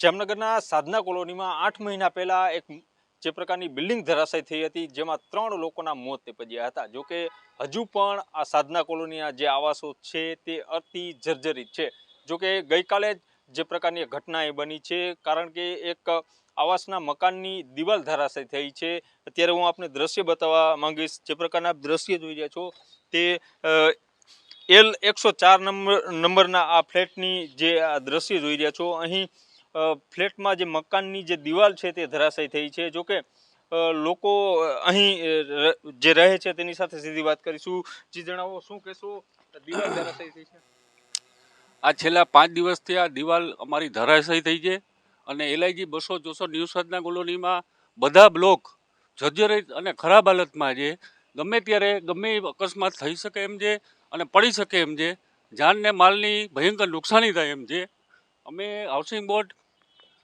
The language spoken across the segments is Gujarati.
જામનગરના સાધના કોલોનીમાં આઠ મહિના પહેલા એક જે પ્રકારની બિલ્ડિંગ ધરાશય થઈ હતી, જેમાં ત્રણ લોકોના મોત નિપજ્યા હતા. જોકે હજુ પણ આ સાધના કોલોનીના જે આવાસો છે તે અતિ જર્જરિત છે. જોકે ગઈકાલે જ જે પ્રકારની ઘટના એ બની છે, કારણ કે એક આવાસના મકાનની દિવાલ ધરાશય થઈ છે. અત્યારે હું આપને દ્રશ્ય બતાવવા માંગીશ, જે પ્રકારના દ્રશ્ય જોઈ રહ્યા છો તે એલ એકસો ચાર નંબર, નંબરના આ ફ્લેટની જે આ દ્રશ્ય જોઈ રહ્યા છો. અહીં ફ્લેટમાં જે મકાનની જે દિવાલ છે તે ધરાશય થઈ છે. જોકે લોકો અહીં જે રહે છે તેની સાથે સીધી વાત કરીશું. જે, જણાવો, શું કહેશો? દિવાલ ધરાશય થઈ છે? આ છેલ્લા પાંચ દિવસથી આ દિવાલ અમારી ધરાશાયી થઈ છે અને એલઆઈજી બસો ચોસઠ ન્યૂ સાધના કોલોનીમાં બધા બ્લોક જર્જરિત અને ખરાબ હાલતમાં છે. ગમે ત્યારે, ગમે અકસ્માત થઈ શકે એમ છે અને પડી શકે એમ છે. જાનને માલની ભયંકર નુકસાની થાય એમ છે. અમે હાઉસિંગ બોર્ડ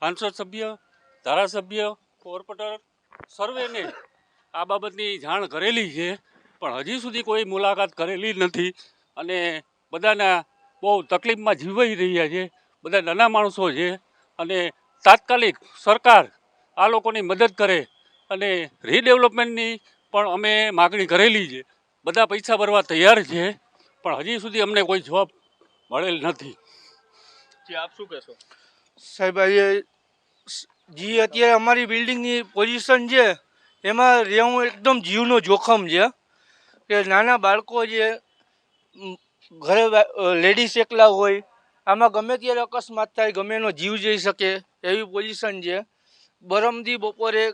સાંસદ સભ્ય, ધારાસભ્ય, કોર્પોરેટર, સર્વેને આ બાબતની જાણ કરેલી છે, પણ હજી સુધી કોઈ મુલાકાત કરેલી નથી અને બધાના બહુ તકલીફમાં જીવાઈ રહ્યા છે, બધા નાના માણસો છે અને તાત્કાલિક સરકાર આ લોકોની મદદ કરે અને રીડેવલપમેન્ટની પણ અમે માગણી કરેલી છે. બધા પૈસા ભરવા તૈયાર છે, પણ હજી સુધી અમને કોઈ જવાબ મળેલ નથી. આપ શું કહેશો? સાહેબ જે અત્યારે અમારી બિલ્ડિંગની પોઝિશન છે, એમાં રહેવું એકદમ જીવનો જોખમ છે. કે નાના બાળકો જે ઘરે લેડીઝ એકલા હોય, આમાં ગમે ત્યારે અકસ્માત થાય, ગમે એનો જીવ જઈ શકે, એવી પોઝિશન છે. બરમદી બપોરે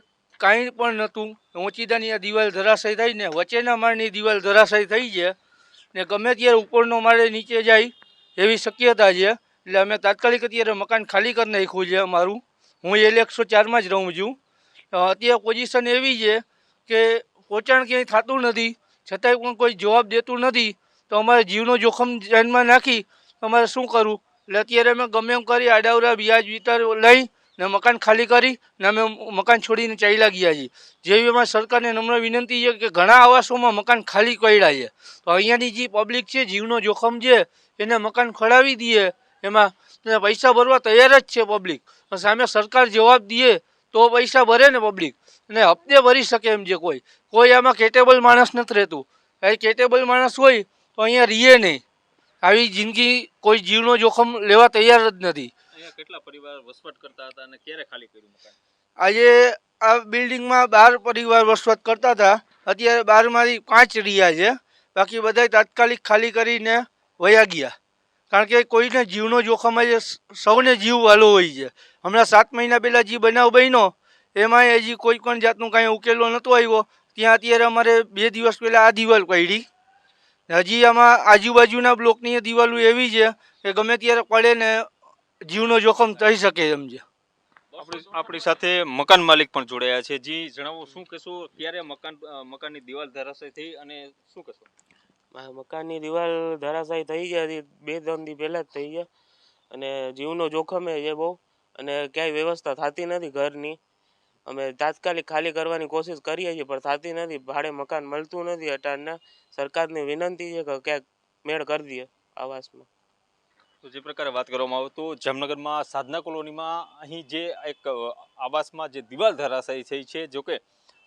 કાંઈ પણ નહોતું ઓચીદાની આ દિવાલ ધરાશય થઈ ને વચ્ચેના માળની દિવાલ ધરાશય થઈ છે ને ગમે ત્યારે ઉપરનો માળે નીચે જાય, એવી શક્યતા છે. એટલે અમે તાત્કાલિક અત્યારે મકાન ખાલી કરી નાખ્યું છે અમારું. હું એલ એકસો ચારમાં જ રહું છું. અત્યારે પોઝિશન એવી છે કે પોચાણ ક્યાંય થતું નથી. છતાંય પણ કોઈ જવાબ દેતું નથી. તો અમારે જીવનો જોખમ ધ્યાનમાં નાખી અમારે શું કરવું? એટલે અત્યારે અમે ગમે એમ કરી આડાવડા વ્યાજ વિતર લઈ ને મકાન ખાલી કરી ને અમે મકાન છોડીને ચાલ્યા ગયા છીએ. જેવી અમારે સરકારને નમ્ર વિનંતી છે કે ઘણા આવાસોમાં મકાન ખાલી કર્યા છે. તો અહીંયાની જે પબ્લિક છે, જીવનો જોખમ છે, એને મકાન ખોડાવી દઈએ. એમાં પૈસા ભરવા તૈયાર જ છે પબ્લિક સામે સરકાર જવાબ દઈએ તો પૈસા ભરે ને પબ્લિક અને હપ્તે ભરી શકે એમ છે કોઈ. કોઈ આમાં કેટેબલ માણસ નથી રહેતું. એ કેટેબલ માણસ હોય તો અહીંયા રહીએ નહીં. આવી જિંદગી કોઈ જીવનો જોખમ લેવા તૈયાર જ નથી. કેટલા પરિવાર વસવાટ કરતા હતા અને ક્યારે ખાલી કર્યું આજે આ બિલ્ડિંગમાં બાર પરિવાર વસવાટ કરતા હતા. અત્યારે બારમાંથી પાંચ રહ્યા છે. બાકી બધા તાત્કાલિક ખાલી કરીને વયા ગયા. કારણ કે કોઈને જીવનો જોખમ આજે સૌને જીવ વાલો હોય છે. હમણાં સાત મહિના પહેલાં જે બનાવ બન્યો, એમાં હજી કોઈ પણ જાતનું કાંઈ ઉકેલો નહોતો આવ્યો, ત્યાં અત્યારે અમારે બે દિવસ પહેલાં આ દિવાલ પડી. હજી આમાં આજુબાજુના બ્લોકની દિવાલો એવી છે કે ગમે ત્યારે પડે ને જીવનો જોખમ થઈ શકે એમ છે. આપણી સાથે મકાન માલિક પણ જોડાયા છે. જી, જણાવો, શું કહેશો? ત્યારે મકાન મકાનની દિવાલ ધરાશય થઈ અને શું કહેશો? મકાનની દિવાલ ધરાશાયી થઈ ગયા હતી. બે ત્રણ દી પહેલાં જ થઈ ગયા. અને જીવનો જોખમે છે બહુ. અને ક્યાંય વ્યવસ્થા થતી નથી ઘરની. અમે તાત્કાલિક ખાલી કરવાની કોશિશ કરીએ છીએ, પણ થતી નથી. ભાડે મકાન મળતું નથી અટાણના. સરકારની વિનંતી છે કે ક્યાંક મેળ કરી દે આવાસમાં. તો જે પ્રકારે વાત કરવામાં આવે તો જામનગરમાં સાધના કોલોનીમાં અહીં જે એક આવાસમાં જે દિવાલ ધરાશાયી થઈ છે, જોકે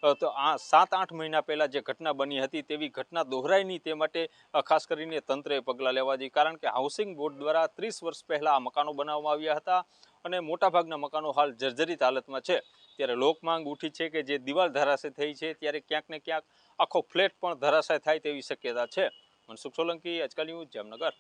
તો આ સાત આઠ મહિના પહેલાં જે ઘટના બની હતી તેવી ઘટના દોહરાય નહીં તે માટે ખાસ કરીને તંત્રએ પગલાં લેવા જોઈએ. કારણ કે હાઉસિંગ બોર્ડ દ્વારા ત્રીસ વર્ષ પહેલાં આ મકાનો બનાવવામાં આવ્યા હતા અને મોટાભાગના મકાનો હાલ જર્જરિત હાલતમાં છે. ત્યારે લોકમાંગ ઉઠી છે કે જે દિવાલ ધરાશય થઈ છે, ત્યારે ક્યાંક ને ક્યાંક આખો ફ્લેટ પણ ધરાશાય થાય તેવી શક્યતા છે. મનસુખ સોલંકી, આજકાલ ન્યૂઝ જામનગર.